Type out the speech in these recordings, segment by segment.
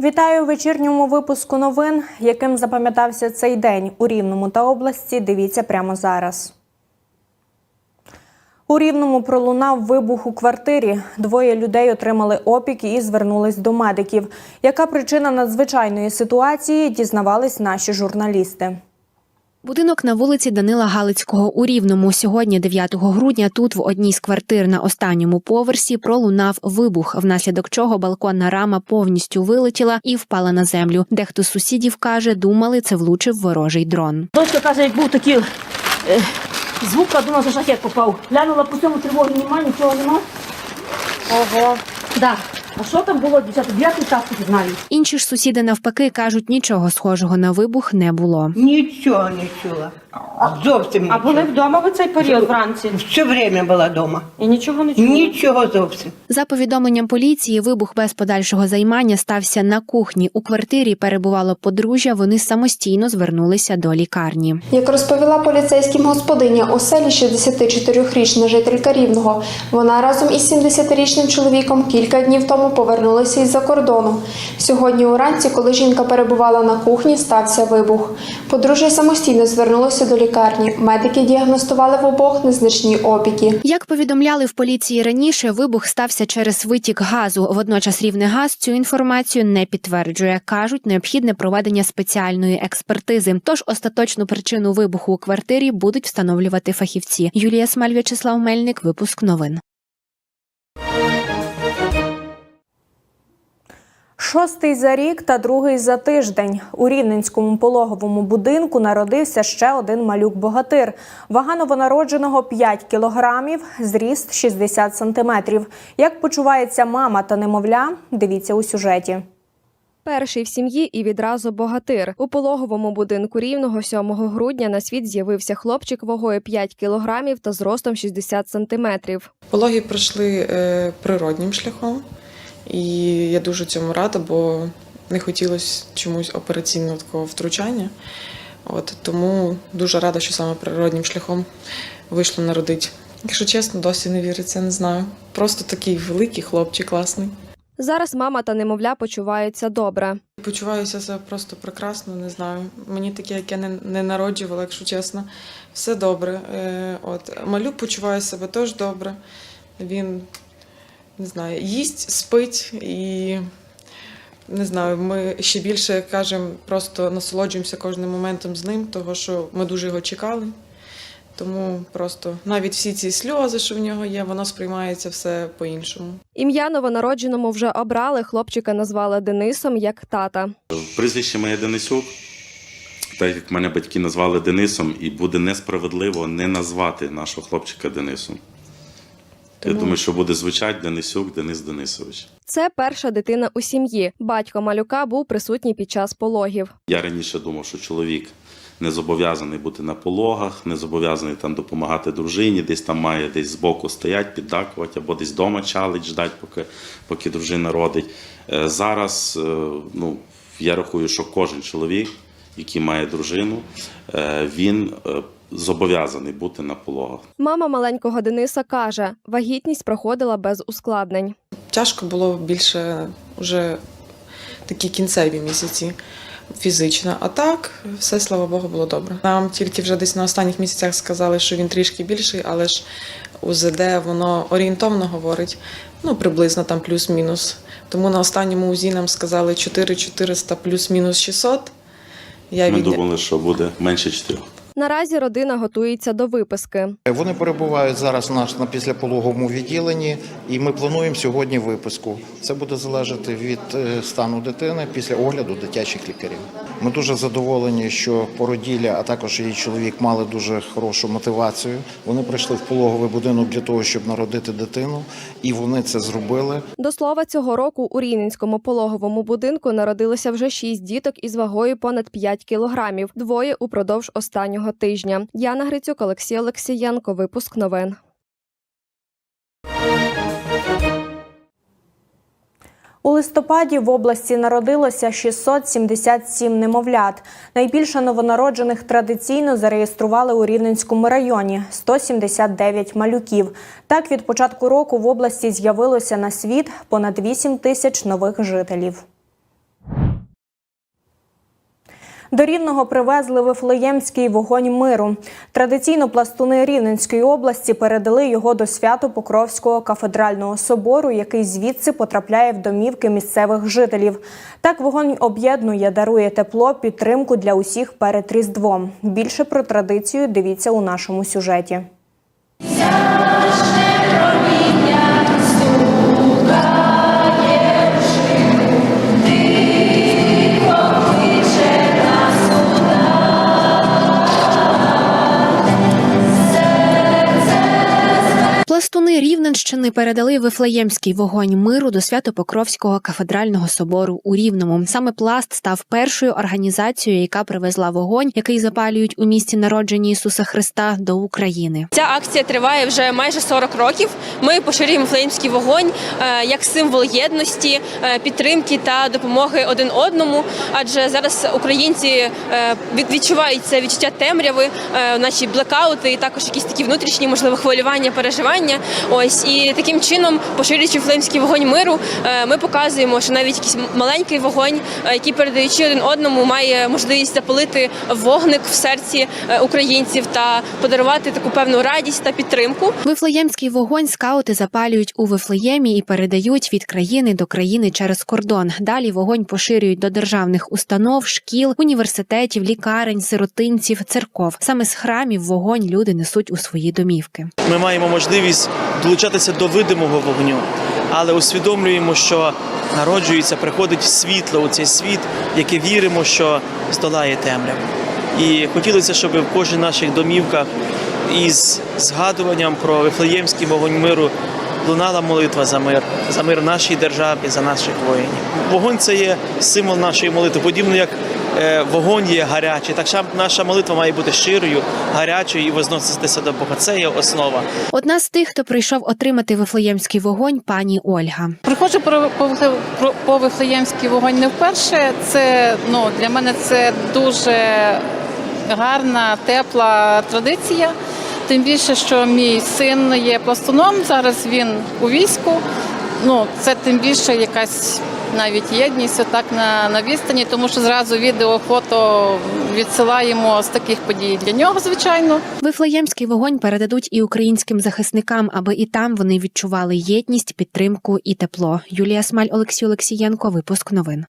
Вітаю у вечірньому випуску новин, яким запам'ятався цей день у Рівному та області. Дивіться прямо зараз. У Рівному пролунав вибух у квартирі. Двоє людей отримали опіки і звернулись до медиків. Яка причина надзвичайної ситуації, дізнавались наші журналісти. Будинок на вулиці Данила Галицького у Рівному. Сьогодні, 9 грудня, тут в одній з квартир на останньому поверсі пролунав вибух, внаслідок чого балконна рама повністю вилетіла і впала на землю. Дехто з сусідів каже, думали, це влучив ворожий дрон. Дочка каже, як був такий е, звук, а думала, що шахет попав. Глянула по цьому тривоги нема, нічого нема. Ого. Да. А що там було, дівчата? Я тут так знаю. Інші ж сусіди навпаки кажуть, нічого схожого на вибух не було. Нічого не чула. Зовсім А були вдома в цей період вранці Все время була вдома. і нічого не чули? Нічого зовсім. За повідомленням поліції, вибух без подальшого займання стався на кухні. У квартирі перебувало подружжя. Вони самостійно звернулися до лікарні. Як розповіла поліцейським господиня у селі 64-річна жителька Рівного, вона разом із 70-річним чоловіком кілька днів тому повернулися із-за кордону. Сьогодні уранці, коли жінка перебувала на кухні, стався вибух. Подружжя самостійно звернулося до лікарні. Медики діагностували в обох незначні опіки. Як повідомляли в поліції раніше, вибух стався через витік газу. Водночас Рівнегаз цю інформацію не підтверджує. кажуть, необхідне проведення спеціальної експертизи. Тож остаточну причину вибуху у квартирі будуть встановлювати фахівці. Юлія Смаль, В'ячеслав Мельник, випуск новин. Шостий за рік та другий за тиждень. У Рівненському пологовому будинку народився ще один малюк-богатир. Вага новонародженого 5 кілограмів, зріст 60 сантиметрів. Як почувається мама та немовля, дивіться у сюжеті. Перший в сім'ї і відразу богатир. У пологовому будинку рівного 7 грудня на світ з'явився хлопчик вагою 5 кілограмів та зростом 60 сантиметрів. Пологи пройшли е, природнім шляхом, і я дуже цьому рада, бо не хотілося чомусь операційного такого втручання. От, тому дуже рада, що саме природнім шляхом вийшло народити. Якщо чесно, досі не віриться, не знаю. Просто такий великий хлопчик, класний. Зараз мама та немовля почуваються добре. Почуваюся себе просто прекрасно, не знаю. Мені таке, як я не, не народжувала, якщо чесно. Все добре. Е, от. Малюк почуває себе теж добре. Він не знаю, їсть, спить і не знаю, ми ще більше кажемо, просто насолоджуємося кожним моментом з ним, того що ми дуже його чекали. Тому просто навіть всі ці сльози, що в нього є, воно сприймається все по-іншому. Ім'я новонародженому вже обрали. Хлопчика назвали Денисом як тата. Прізвище моє Денисюк, так як мене батьки назвали Денисом, і буде несправедливо не назвати нашого хлопчика Денисом. Я думаю, що буде звучати Денисюк Денис Денисович. Це перша дитина у сім'ї. Батько малюка був присутній під час пологів. Я раніше думав, що чоловік не зобов'язаний бути на пологах, не зобов'язаний там допомагати дружині, десь там має десь збоку стоять, піддакувати, або десь вдома чалить, ждать, поки, поки дружина родить. Е, Зараз е, ну, я рахую, що кожен чоловік, який має дружину, е, він зобов'язаний бути на пологах. Мама маленького Дениса каже, вагітність проходила без ускладнень. Тяжко було більше вже такі кінцеві місяці фізично. А так, все, слава Богу, було добре. Нам тільки вже десь на останніх місяцях сказали, що він трішки більший, але ж УЗД воно орієнтовно говорить, ну приблизно там плюс-мінус. Тому на останньому УЗІ нам сказали 4400 плюс-мінус 600. Я Ми від... думали, що буде менше чотирьох. Наразі родина готується до виписки. Вони перебувають зараз наш на післяпологовому відділенні, і ми плануємо сьогодні виписку. Це буде залежати від е, стану дитини після огляду дитячих лікарів. Ми дуже задоволені, що породілля, а також її чоловік мали дуже хорошу мотивацію. Вони прийшли в пологовий будинок для того, щоб народити дитину, і вони це зробили. До слова, цього року у Рівненському пологовому будинку народилося вже шість діток із вагою понад 5 кілограмів, двоє упродовж останнього тижня. Яна Грицюк, Олексій Олексієнко. Випуск новин. У листопаді в області народилося 677 немовлят. Найбільше новонароджених традиційно зареєстрували у Рівненському районі 179 малюків. Так, від початку року в області з'явилося на світ понад 8 тисяч нових жителів. До Рівного привезли Вифлеємський вогонь миру. Традиційно пластуни Рівненської області передали його до Свято-Покровського кафедрального собору, який звідси потрапляє в домівки місцевих жителів. Так вогонь об'єднує, дарує тепло, підтримку для усіх перед Різдвом. Більше про традицію дивіться у нашому сюжеті. Рівненщини передали Вифлеємський вогонь миру до Свято-Покровського кафедрального собору у Рівному. Саме пласт став першою організацією, яка привезла вогонь, який запалюють у місті народження Ісуса Христа до України. Ця акція триває вже майже 40 років. Ми поширюємо флеємський вогонь е, як символ єдності, е, підтримки та допомоги один одному. Адже зараз українці е, відчувають це відчуття темряви, наші блекаути і також якісь такі внутрішні, можливо, хвилювання, переживання. Ось і таким чином, поширюючи флеємський вогонь миру, е, ми показуємо, що навіть якийсь маленький вогонь, е, який передаючи один одному, має можливість запалити вогник в серці е, українців та подарувати таку певну радість та підтримку. Вифлеємський вогонь скаути запалюють у Вифлеємі і передають від країни до країни через кордон. Далі вогонь поширюють до державних установ, шкіл, університетів, лікарень, сиротинців, церков. Саме з храмів вогонь люди несуть у свої домівки. Ми маємо можливість долучатися до видимого вогню, але усвідомлюємо, що народжується, приходить світло у цей світ, яке віримо, що здолає темряву. І хотілося, щоб в кожній наших домівках із згадуванням про Вифлеємський вогонь миру лунала молитва за мир, за мир нашій державі, за наших воїнів. Вогонь це є символ нашої молитви, подібно як вогонь є гарячий. Так само наша молитва має бути щирою, гарячою і возноситися до Бога. Це є основа. Одна з тих, хто прийшов отримати Вифлеємський вогонь, пані Ольга. Приходжу про по, Вифле- про- по Вифлеємський вогонь не вперше. Це ну для мене це дуже гарна, тепла традиція. Тим більше, що мій син є пластуном. Зараз він у війську. Ну це тим більше якась навіть єдність отак на, на відстані, тому що зразу відео, фото відсилаємо з таких подій для нього, звичайно. Вифлеємський вогонь передадуть і українським захисникам, аби і там вони відчували єдність, підтримку і тепло. Юлія Смаль, Олексій Олексієнко. Випуск новин.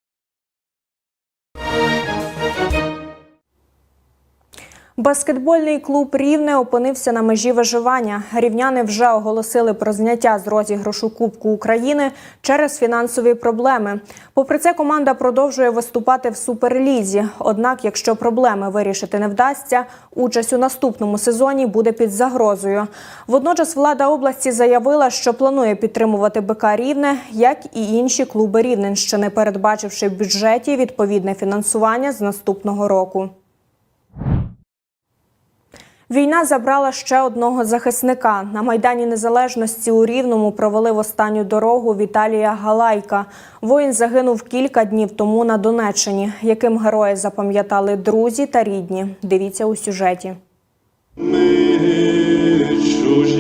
Баскетбольний клуб Рівне опинився на межі виживання. Рівняни вже оголосили про зняття з розіграшу Кубку України через фінансові проблеми. Попри це, команда продовжує виступати в суперлізі. Однак, якщо проблеми вирішити не вдасться, участь у наступному сезоні буде під загрозою. Водночас влада області заявила, що планує підтримувати БК Рівне, як і інші клуби Рівненщини, передбачивши в бюджеті відповідне фінансування з наступного року. Війна забрала ще одного захисника. На Майдані Незалежності у Рівному провели в останню дорогу Віталія Галайка. Воїн загинув кілька днів тому на Донеччині. Яким герої запам'ятали друзі та рідні? Дивіться у сюжеті. чужі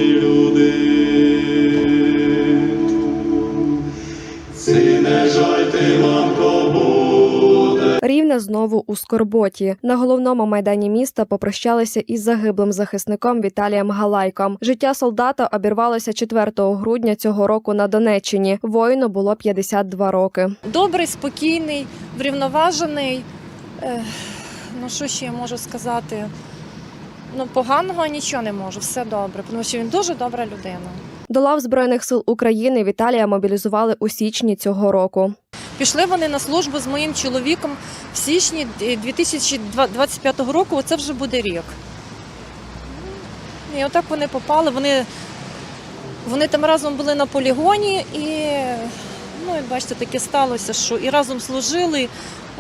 Знову у скорботі. На головному майдані міста попрощалися із загиблим захисником Віталієм Галайком. Життя солдата обірвалося 4 грудня цього року на Донеччині. Воїну було 52 роки. добрий, спокійний, врівноважений. Ех, ну що ще я можу сказати? Ну, поганого нічого не можу, все добре, тому що він дуже добра людина. До лав збройних сил України Віталія мобілізували у січні цього року. Пішли вони на службу з моїм чоловіком в січні 2025 року, оце вже буде рік. І отак вони попали, вони, вони там разом були на полігоні і, ну, і бачите, таке сталося, що і разом служили.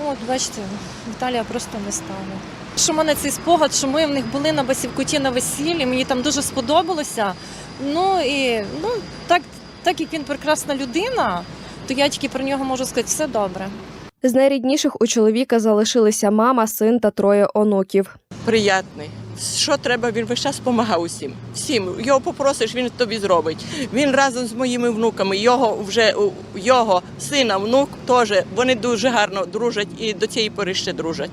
От, бачите, Віталія просто не стало. Що в мене цей спогад, що ми в них були на Басівкуті на весіллі, мені там дуже сподобалося. Ну і ну, так, так як він прекрасна людина, то я тільки про нього можу сказати, все добре. З найрідніших у чоловіка залишилися мама, син та троє онуків. приятний. Що треба, він весь час допомагав усім. Всім. Його попросиш, він тобі зробить. Він разом з моїми внуками, його вже у- його сина, внук теж, вони дуже гарно дружать і до цієї пори ще дружать.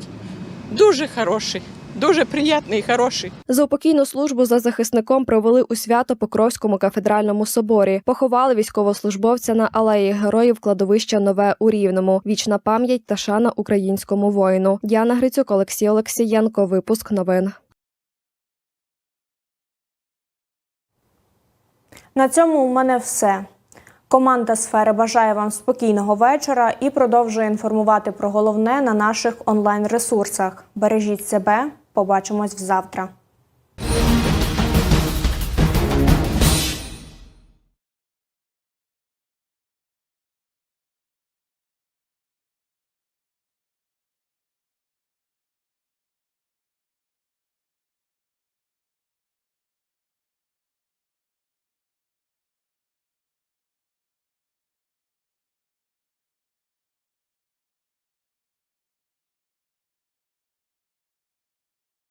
Дуже хороший, дуже приємний і хороший. Заупокійну службу за захисником провели у Свято-Покровському кафедральному соборі. Поховали військовослужбовця на алеї героїв кладовища Нове у Рівному. Вічна пам'ять та шана українському воїну. Діана Грицюк, Олексій Олексієнко. Випуск новин. На цьому у мене все. Команда сфери бажає вам спокійного вечора і продовжує інформувати про головне на наших онлайн ресурсах. Бережіть себе, побачимось завтра.